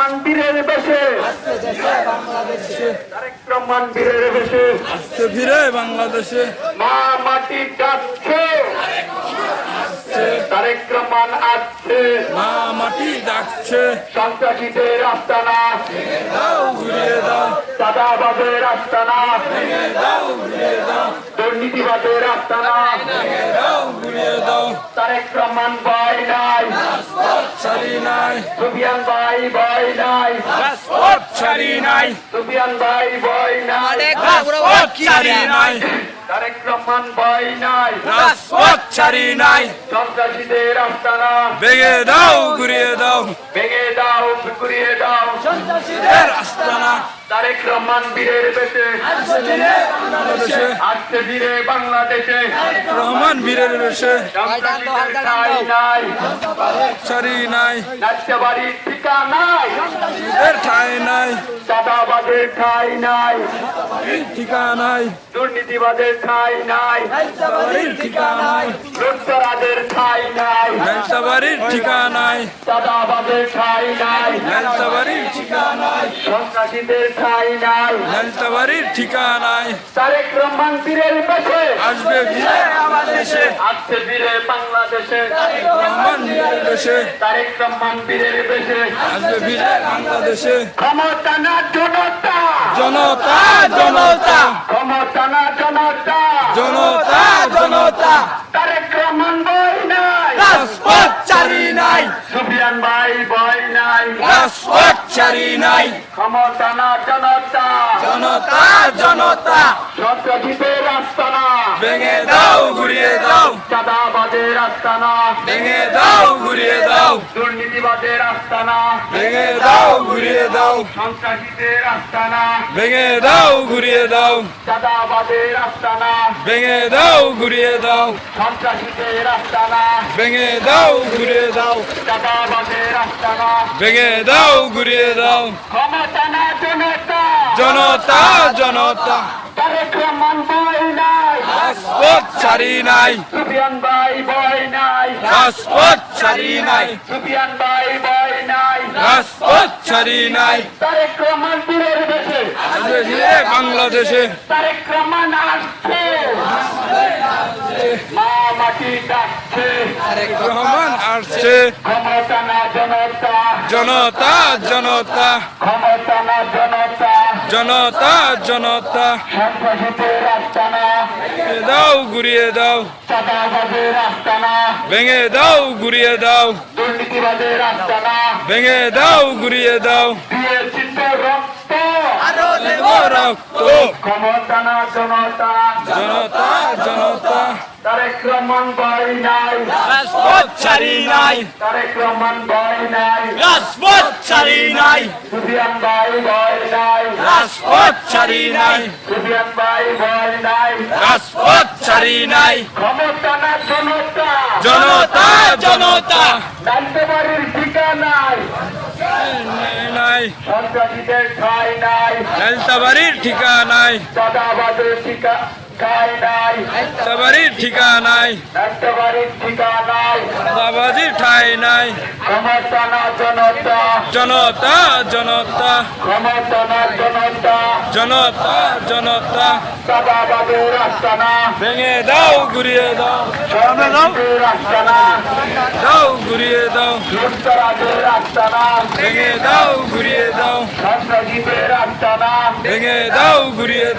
রহমান বীরের বেশে। তারেক রহমান বীরের বেশে। আসছে ফিরে বাংলাদেশে। মা মাটি ডাকছে তারেক রহমান আসছে। মা মাটি ডাকছে। সন্ত্রাসীদের আস্তানা দাও ঘুরিয়ে দাও। সাদাবাদের আস্তানা দাও ঘুরিয়ে দাও। দুর্নীতিবাদের আস্তানা দাও ঘুরিয়ে দাও তারেক রহমান ভয় নাই। ছাড়ি নাই। সুবিয়ান ভাই ভয় নাই। রাজপথ ছাড়ি নাই। সুবিয়ান ভাই ভয় নাই। রাজপথ ছাড়ি নাই। তারেক রহমান ভয় নাই। রাজপথ ছাড়ি নাই। সন্ত্রাসীদের আস্তানা। ভেঙে দাও ঘুরিয়ে দাও। ভেঙে দাও ঘুরিয়ে দাও। সন্ত্রাসীদের আস্তানা। তারেক রহমান বীরের বেশে। বাংলাদেশে আসছে বীরে বাংলাদেশে। রহমান বীরের বেশে। সন্ত্রাসীদের ঠাঁই নাই। ছাড়ি নাই। নাচতে বাড়ির ঠিকা নাই। এর ঠাই নাই। চাঁদাবাদের ঠাই নাই। ঠিকানাই দুর্নীতিবাদের ঠাই নাই। বাড়ির ঠিকানাই লুটতরাদের ঠাই নাই। মেলতা ঠিকানাই চাঁদাবাদের ঠাই নাই। মেলতা বাড়ির ঠিকানাই সন্ত্রাসীদের ঠাই নাই। মেলতা বাড়ির ঠিকানাই তারেক রহমান বীরের বেশে আসবে ফিরে আমার দেশে আসছে বীরে বাংলাদেশে। রহমান বীরের বেশে তারেক রহমান বীরের বেশে আসবে ফিরে বাংলাদেশে। ক্ষমতা না জনতা। জনতা জনতা। ক্ষমতা না জনতা। জনতা জনতা তারেক রহমান বই নাই রাজপথ ছাড়ি নাই সুফিয়ান ভাই ভয় নাই। ক্ষমতা না জনতা জনতা জনতা। সন্ত্রাসীদের আস্তানা ভেঙে দাও, ঘুরিয়ে দাও। চাঁদাবাদের আস্তানা ভেঙে দাও, ঘুরিয়ে দাও। দুর্নীতিবাদের আস্তানা ভেঙে দাও, ঘুরিয়ে দাও। সন্ত্রাসীদের আস্তানা ভেঙে দাও, ঘুরিয়ে দাও। চাঁদাবাদের আস্তানা ভেঙে দাও, ঘুরিয়ে দাও। সন্ত্রাসীদের আস্তানা ভেঙে দাও, ঘুরিয়ে দাও। চাঁদাবাদের আস্তানা ভেঙে দাও, ঘুরিয়ে দাও। ক্ষমতা না জনতা। জনতা জনতা। নাই ছাড়ি নাই। সুফিয়ান ভাই বই নাই রাজপথ ছাড়ি নাই। সুফিয়ান ভাই বই নাই রাজপথ ছাড়ি নাই। তারেক রহমান বীরের দেশে আসবে বাংলাদেশে। তারেক রহমান আসছে। মা মাটি ডাকছে রহমান আসছে ক্ষমতা না জনতা জনতা জনতা। ক্ষমতা না জনতা। জনতা জনতা। দাও ঘুরিয়ে দাও। ভেঙে দাও ঘুরিয়ে দাও। ভেঙে দাও ঘুরিয়ে দাও। দেব রক্ত ক্ষমতা না জনতা। জনতা জনতা। তারেক রহমান বই নাই। রাজপথ ছাড়ি নাই। তারেক রহমান নাই। রাজপথ ছাড়ি নাই। সুফিয়ান ভাই বই নাই। রাজপথ ছাড়ি নাই। সুফিয়ান ভাই বই নাই। রাজপথ ছাড়ি নাই। ক্ষমতা না জনতা। জনতা জানতে। সন্ত্রাসীদের ঠাই নাই। চাঁদাবাদের ঠিকা ঠাই নাই। ঠাই নাই। ক্ষমতা না জনতা। জনতা জনতা। ক্ষমতা না জনতা। জনতা জনতা। চাঁদাবাদের আস্তানা ভেঙে দাও ঘুরিয়ে দাও। দাও ঘুরিয়ে দাও। লুটতরাদের আস্তানা ভেঙে দাও ঘুরিয়ে দাও। সন্ত্রাসীদের আস্তানা। ভেঙে দাও ঘুরিয়ে দাও।